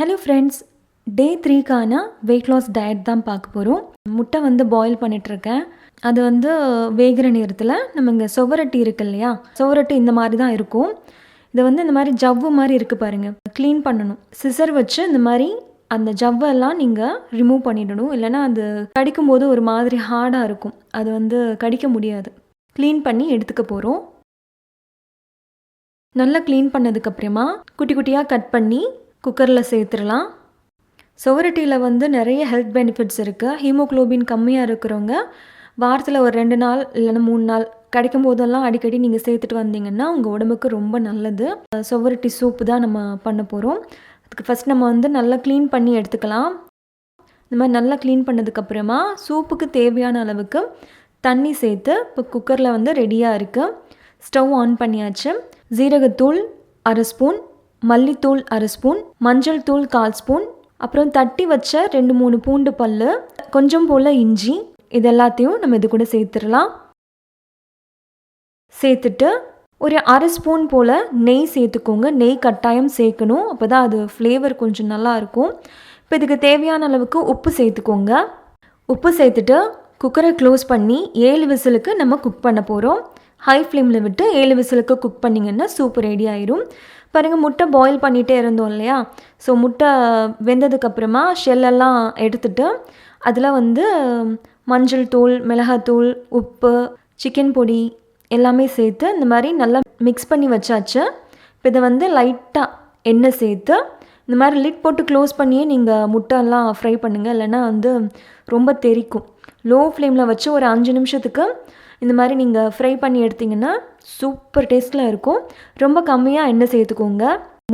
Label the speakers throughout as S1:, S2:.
S1: Hello friends day த்ரீக்கான weight loss diet தான் பார்க்க போகிறோம் முட்டை வந்து பாயில் பண்ணிகிட்ருக்கேன் அது வந்து வேகிற நேரத்தில் நம்ம இங்கே சுவரட்டி இருக்கு இல்லையா? சுவரட்டி இந்த மாதிரி தான் இருக்கும். இது வந்து இந்த மாதிரி ஜவ்வு மாதிரி இருக்குது பாருங்கள் க்ளீன் பண்ணணும். சிசர் வச்சு இந்த மாதிரி அந்த ஜவ்வெல்லாம் நீங்கள் ரிமூவ் பண்ணிடணும். இல்லைன்னா அது கடிக்கும் போது ஒரு மாதிரி ஹார்டாக இருக்கும். அது வந்து கடிக்க முடியாது. க்ளீன் பண்ணி எடுத்துக்க போகிறோம் நல்லா க்ளீன் பண்ணதுக்கப்புறமா குட்டி குட்டியாக கட் பண்ணி குக்கரில் சேர்த்துடலாம். சுவரட்டியில் வந்து நிறைய ஹெல்த் பெனிஃபிட்ஸ் இருக்குது ஹீமோக்ளோபின் கம்மியாக இருக்கிறவங்க வாரத்தில் ஒரு ரெண்டு நாள் இல்லைன்னா மூணு நாள் கிடைக்கும் போதெல்லாம் அடிக்கடி நீங்கள் சேர்த்துட்டு வந்தீங்கன்னா உங்கள் உடம்புக்கு ரொம்ப நல்லது. சுவரட்டி சூப்பு தான் நம்ம பண்ண போகிறோம் அதுக்கு ஃபஸ்ட் நம்ம வந்து நல்லா க்ளீன் பண்ணி எடுத்துக்கலாம். இந்த மாதிரி நல்லா க்ளீன் பண்ணதுக்கப்புறமா சூப்புக்கு தேவையான அளவுக்கு தண்ணி சேர்த்து இப்போ குக்கரில் வந்து ரெடியாக இருக்குது ஸ்டவ் ஆன் பண்ணியாச்சு. ஜீரகத்தூள் அரை ஸ்பூன் மல்லித்தூள் அரை ஸ்பூன் மஞ்சள் தூள் கால் ஸ்பூன் அப்புறம் தட்டி வச்ச ரெண்டு மூணு பூண்டு பல் கொஞ்சம் போல் இஞ்சி இது எல்லாத்தையும் நம்ம இது கூட சேர்த்துடலாம். சேர்த்துட்டு ஒரு அரை ஸ்பூன் போல் நெய் சேர்த்துக்கோங்க. நெய் கட்டாயம் சேர்க்கணும். அப்போ தான் அது ஃப்ளேவர் கொஞ்சம் நல்லாயிருக்கும் இப்போ இதுக்கு தேவையான அளவுக்கு உப்பு சேர்த்துக்கோங்க. உப்பு சேர்த்துட்டு குக்கரை க்ளோஸ் பண்ணி ஏழு விசிலுக்கு நம்ம குக் பண்ண போகிறோம் ஹை ஃப்ளேமில் விட்டு ஏழு விசிலுக்கு குக் பண்ணிங்கன்னா சூப்பர் ரெடி ஆயிரும். பாருங்கள் முட்டை பாயில் பண்ணிகிட்டே இருந்தோம் இல்லையா? ஸோ முட்டை வெந்ததுக்கப்புறமா ஷெல்லெல்லாம் எடுத்துட்டு அதில் வந்து மஞ்சள் தூள் மிளகாத்தூள் உப்பு சிக்கன் பொடி எல்லாமே சேர்த்து இந்த மாதிரி நல்லா மிக்ஸ் பண்ணி வச்சாச்சு. இப்போ இதை வந்து லைட்டாக எண்ணெய் சேர்த்து இந்த மாதிரி லிட் போட்டு க்ளோஸ் பண்ணியே நீங்கள் முட்டைலாம் ஃப்ரை பண்ணுங்கள் இல்லைன்னா வந்து ரொம்ப தெரிக்கும். லோ ஃப்ளேமில் வச்சு ஒரு அஞ்சு நிமிஷத்துக்கு இந்த மாதிரி நீங்கள் ஃப்ரை பண்ணி எடுத்திங்கன்னா சூப்பர் டேஸ்ட்டில் இருக்கும். ரொம்ப கம்மியாக எண்ணெய் சேர்த்துக்கோங்க.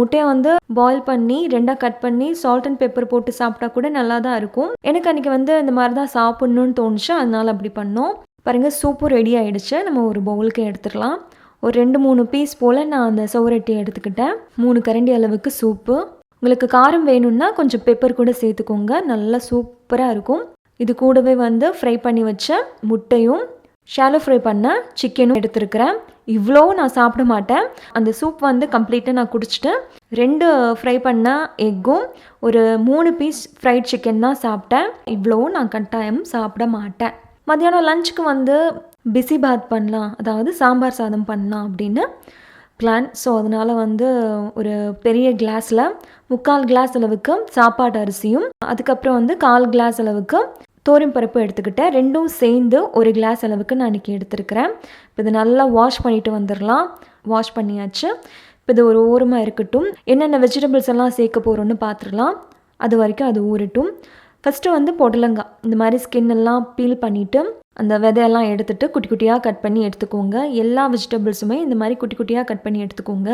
S1: முட்டையை வந்து பாயில் பண்ணி ரெண்டாக கட் பண்ணி சால்ட் அண்ட் பெப்பர் போட்டு சாப்பிட்டா கூட நல்லா தான் இருக்கும். எனக்கு அன்றைக்கி வந்து இந்த மாதிரி தான் சாப்பிட்ணுன்னு தோணுச்சு. அதனால் அப்படி பண்ணோம். பாருங்கள் சூப்பு ரெடி ஆகிடுச்சு நம்ம ஒரு பவுலுக்கு எடுத்துடலாம் ஒரு ரெண்டு மூணு பீஸ் போல் நான் அந்த சவுரட்டி எடுத்துக்கிட்டேன். மூணு கரண்டி அளவுக்கு சூப்பு உங்களுக்கு காரம் வேணும்னா கொஞ்சம் பெப்பர் கூட சேர்த்துக்கோங்க. நல்லா சூப்பராக இருக்கும். இது கூடவே வந்து ஃப்ரை பண்ணி வச்ச முட்டையும் ஷாலோ ஃப்ரை பண்ண சிக்கனும் எடுத்துருக்கிறேன். இவ்வளோ நான் சாப்பிட மாட்டேன். அந்த சூப் வந்து கம்ப்ளீட்டாக நான் குடிச்சிட்டேன் ரெண்டு ஃப்ரை பண்ண எக்கும் ஒரு மூணு பீஸ் ஃப்ரைட் சிக்கன் தான் சாப்பிட்டேன். இவ்வளோ நான் கட்டாயம் சாப்பிட மாட்டேன். மத்தியானம் லஞ்சுக்கு வந்து பிஸி பாத் பண்ணலாம். அதாவது சாம்பார் சாதம் பண்ணலாம் அப்படின்னு பிளான் ஸோ அதனால் வந்து ஒரு பெரிய கிளாஸில் முக்கால் கிளாஸ் அளவுக்கு சாப்பாட்டு அரிசியும் அதுக்கப்புறம் வந்து கால் கிளாஸ் அளவுக்கு தோரம் பருப்பு எடுத்துக்கிட்டேன் ரெண்டும் சேர்ந்து ஒரு கிளாஸ் அளவுக்கு நான் இன்றைக்கி எடுத்துருக்கிறேன். இப்போ இது நல்லா வாஷ் பண்ணிவிட்டு வந்துடலாம். வாஷ் பண்ணியாச்சு. இப்போ இது ஒரு ஓரமாக இருக்கட்டும். என்னென்ன வெஜிடபிள்ஸ் எல்லாம் சேர்க்க போகிறோன்னு பார்த்துடலாம். அது வரைக்கும் அது ஊறட்டும். ஃபஸ்ட்டு வந்து பொடலங்காய். இந்த மாதிரி ஸ்கின் எல்லாம் பீல் பண்ணிவிட்டு அந்த விதையெல்லாம் எடுத்துகிட்டு குட்டி குட்டியாக கட் பண்ணி எடுத்துக்கோங்க. எல்லா வெஜிடபிள்ஸுமே இந்த மாதிரி குட்டி குட்டியாக கட் பண்ணி எடுத்துக்கோங்க.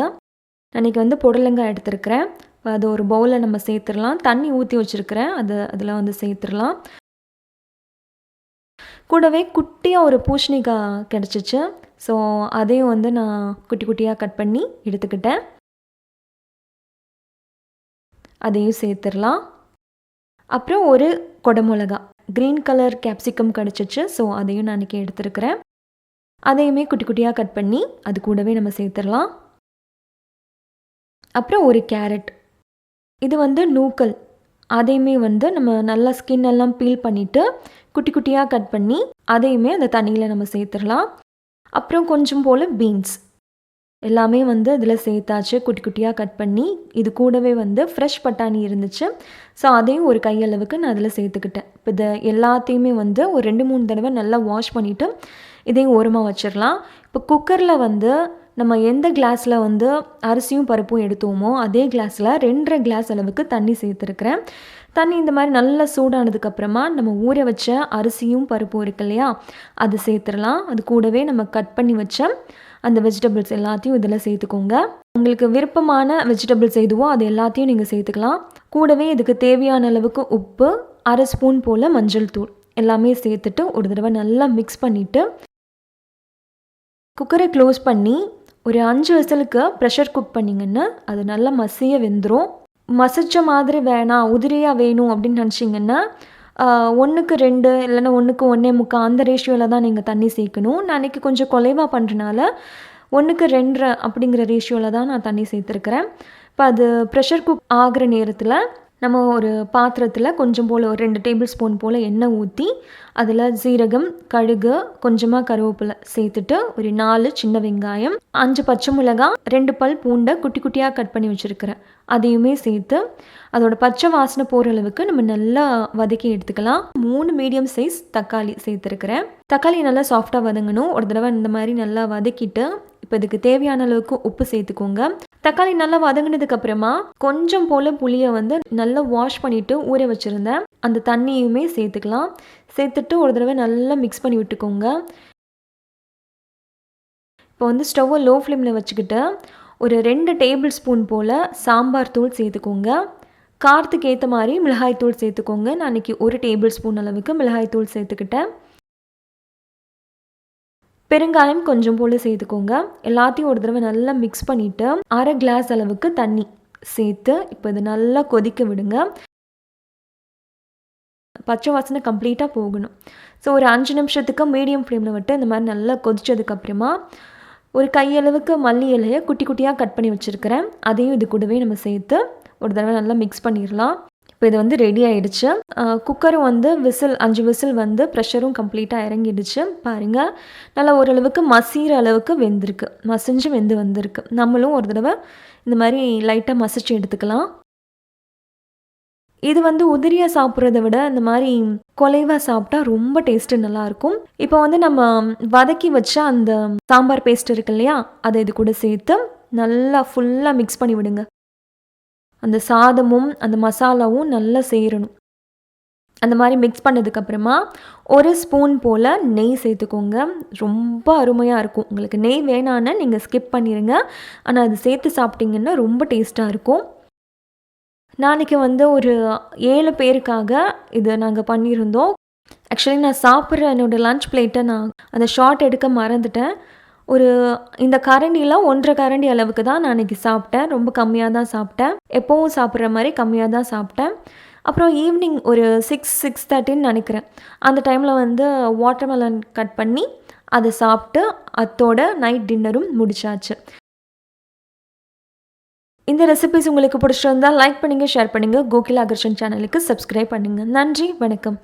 S1: அன்றைக்கி வந்து பொடலங்காய் எடுத்துருக்கிறேன். அது ஒரு பவுலில் நம்ம சேர்த்துடலாம். தண்ணி ஊற்றி வச்சுருக்கிறேன். அது அதில் வந்து சேர்த்துடலாம். கூடவே குட்டியாக ஒரு பூஷணிக்காய் கிடச்சிச்சு. ஸோ அதையும் வந்து நான் குட்டி குட்டியாக கட் பண்ணி எடுத்துக்கிட்டேன். அதையும் சேர்த்துடலாம். அப்புறம் ஒரு கொடமிளகா க்ரீன் கலர் கேப்சிகம் கிடச்சிச்சு. ஸோ அதையும் நான் இன்றைக்கி எடுத்துருக்கிறேன். அதையுமே குட்டி குட்டியாக கட் பண்ணி அது கூடவே நம்ம சேர்த்துடலாம். அப்புறம் ஒரு கேரட். இது வந்து நூக்கல். அதையுமே வந்து நம்ம நல்லா ஸ்கின் எல்லாம் பீல் பண்ணிவிட்டு குட்டி குட்டியாக கட் பண்ணி அதையுமே அந்த தண்ணியில் நம்ம சேர்த்துடலாம். அப்புறம் கொஞ்சம் போல் பீன்ஸ் எல்லாமே வந்து இதில் சேர்த்தாச்சு குட்டி குட்டியாக கட் பண்ணி இது கூடவே வந்து ஃப்ரெஷ் பட்டாணி இருந்துச்சு. ஸோ அதையும் ஒரு கையளவுக்கு நான் அதில் சேர்த்துக்கிட்டேன். இப்போ இதை எல்லாத்தையுமே வந்து ஒரு ரெண்டு மூணு தடவை நல்லா வாஷ் பண்ணிவிட்டு இதையும் ஓரமாக வச்சிடலாம். இப்போ குக்கரில் வந்து நம்ம எந்த கிளாஸில் வந்து அரிசியும் பருப்பும் எடுத்தோமோ அதே கிளாஸில் ரெண்டரை கிளாஸ் அளவுக்கு தண்ணி சேர்த்துருக்குறேன். தண்ணி இந்த மாதிரி நல்லா சூடானதுக்கப்புறமா நம்ம ஊற வச்ச அரிசியும் பருப்பும் இருக்கு இல்லையா அது சேர்த்துடலாம். அது கூடவே நம்ம கட் பண்ணி வச்ச அந்த வெஜிடபிள்ஸ் எல்லாத்தையும் இதில் சேர்த்துக்கோங்க. உங்களுக்கு விருப்பமான வெஜிடபிள்ஸ் எதுவோ அது எல்லாத்தையும் நீங்கள் சேர்த்துக்கலாம். கூடவே இதுக்கு தேவையான அளவுக்கு உப்பு அரை ஸ்பூன் போல் மஞ்சள் தூள் எல்லாமே சேர்த்துட்டு ஒரு தடவை நல்லா மிக்ஸ் பண்ணிவிட்டு குக்கரை க்ளோஸ் பண்ணி ஒரு அஞ்சு விசலுக்கு ப்ரெஷர் குக் பண்ணிங்கன்னா அது நல்லா மசிய வெந்துடும் மசிச்ச மாதிரி வேணாம் உதிரியாக வேணும் அப்படின்னு நினச்சிங்கன்னா ஒன்றுக்கு ரெண்டு இல்லைன்னா ஒன்றுக்கு ஒன்றே முக்கால் அந்த ரேஷியோவில் தான் நீங்கள் தண்ணி சேர்க்கணும். நான் அன்றைக்கி கொஞ்சம் குலைவாக பண்ணுறனால ஒன்றுக்கு ரெண்டரை அப்படிங்கிற ரேஷியோவில் தான் நான் தண்ணி சேர்த்துருக்குறேன். இப்போ அது ப்ரெஷர் குக் ஆகிற நேரத்தில் நம்ம ஒரு பாத்திரத்தில் கொஞ்சம் போல் ஒரு ரெண்டு டேபிள் ஸ்பூன் போல் எண்ணெய் ஊற்றி அதில் சீரகம் கடுகு கொஞ்சமாக கருவேப்பிலை சேர்த்துட்டு ஒரு நாலு சின்ன வெங்காயம் அஞ்சு பச்சை மிளகாய் ரெண்டு பல் பூண்டை குட்டி குட்டியாக கட் பண்ணி வச்சுருக்கிறேன். அதையுமே சேர்த்து அதோட பச்சை வாசனை போகிற அளவுக்கு நம்ம நல்லா வதக்கி எடுத்துக்கலாம். மூணு மீடியம் சைஸ் தக்காளி சேர்த்துருக்கிறேன். தக்காளி நல்லா சாஃப்டாக வதங்கணும். ஒரு தடவை இந்த மாதிரி நல்லா வதக்கிட்டு இப்போ இதுக்கு தேவையான அளவுக்கு உப்பு சேர்த்துக்கோங்க. தக்காளி நல்லா வதங்கினதுக்கு அப்புறமா கொஞ்சம் போல் புளியை வந்து நல்லா வாஷ் பண்ணிவிட்டு ஊற வச்சுருந்தேன் அந்த தண்ணியுமே சேர்த்துக்கலாம். சேர்த்துட்டு ஒரு தடவை நல்லா மிக்ஸ் பண்ணி விட்டுக்கோங்க. இப்போ வந்து ஸ்டவ்வை லோ ஃப்ளேமில் வச்சுக்கிட்டு ஒரு ரெண்டு டேபிள் ஸ்பூன் போல் சாம்பார் தூள் சேர்த்துக்கோங்க. காரத்துக்கு ஏற்ற மாதிரி மிளகாய் தூள் சேர்த்துக்கோங்க. நான் அன்றைக்கி ஒரு டேபிள் ஸ்பூன் அளவுக்கு மிளகாய் தூள் சேர்த்துக்கிட்டேன். பெருங்காயம் கொஞ்சம் போல் சேர்த்துக்கோங்க. எல்லாத்தையும் ஒரு தடவை நல்லா மிக்ஸ் பண்ணிவிட்டு அரை கிளாஸ் அளவுக்கு தண்ணி சேர்த்து இப்போ இது நல்லா கொதிக்க விடுங்க. பச்சை வாசனை கம்ப்ளீட்டாக போகணும். ஸோ ஒரு அஞ்சு நிமிஷத்துக்கு மீடியம் ஃப்ளேமில் விட்டு இந்த மாதிரி நல்லா கொதிச்சதுக்கப்புறமா ஒரு கையளவுக்கு மல்லி இலையை குட்டி குட்டியாக கட் பண்ணி வச்சுருக்கிறேன். அதையும் இது கூடவே நம்ம சேர்த்து ஒரு தடவை நல்லா மிக்ஸ் பண்ணிடலாம். இப்போ இது வந்து ரெடி ஆகிடுச்சு குக்கரும் வந்து விசில் அஞ்சு விசில் வந்து ப்ரெஷரும் கம்ப்ளீட்டாக இறங்கிடுச்சு. பாருங்கள் நல்லா ஓரளவுக்கு மசிகிற அளவுக்கு வெந்திருக்கு. மசிஞ்சு வெந்து வந்திருக்கு. நம்மளும் ஒரு தடவை இந்த மாதிரி லைட்டாக மசிச்சு எடுத்துக்கலாம். இது வந்து உதிரியாக சாப்பிட்றத விட இந்த மாதிரி கொலைவாக சாப்பிட்டா ரொம்ப டேஸ்ட்டு நல்லாயிருக்கும். இப்போ வந்து நம்ம வதக்கி வச்ச அந்த சாம்பார் பேஸ்ட் இருக்கு இல்லையா அதை இது கூட சேர்த்து நல்லா ஃபுல்லாக மிக்ஸ் பண்ணி விடுங்க. அந்த சாதமும் அந்த மசாலாவும் நல்லா சேரணும். அந்த மாதிரி மிக்ஸ் பண்ணதுக்கப்புறமா ஒரு ஸ்பூன் போல் நெய் சேர்த்துக்கோங்க. ரொம்ப அருமையாக இருக்கும். உங்களுக்கு நெய் வேணான்னு நீங்கள் ஸ்கிப் பண்ணிடுங்க ஆனால் அது சேர்த்து சாப்பிட்டிங்கன்னா ரொம்ப டேஸ்ட்டாக இருக்கும். நாளைக்கு வந்து ஒரு ஏழு பேருக்காக இதை நாங்கள் பண்ணியிருந்தோம். ஆக்சுவலி நான் சாப்பிட்ற என்னோடய லன்ச் பிளேட்டை நான் அந்த ஷார்ட் எடுக்க மறந்துட்டேன். ஒரு இந்த கரண்டிலாம் ஒன்றரை கரண்டி அளவுக்கு தான் நான் இன்றைக்கி சாப்பிட்டேன். ரொம்ப கம்மியாக தான் சாப்பிட்டேன். எப்போவும் சாப்பிட்ற மாதிரி கம்மியாக தான் சாப்பிட்டேன். அப்புறம் ஈவினிங் ஒரு சிக்ஸ் சிக்ஸ் தேர்ட்டின்னு நினைக்கிறேன். அந்த டைமில் வந்து வாட்டர்மெலன் கட் பண்ணி அதை சாப்பிட்டு அத்தோட நைட் டின்னரும் முடிச்சாச்சு. இந்த ரெசிபிஸ் உங்களுக்கு பிடிச்சிருந்தால் லைக் பண்ணுங்கள் ஷேர் பண்ணுங்கள் கோகில் அகர்ஷன் சேனலுக்கு சப்ஸ்கிரைப் பண்ணுங்கள் நன்றி வணக்கம்.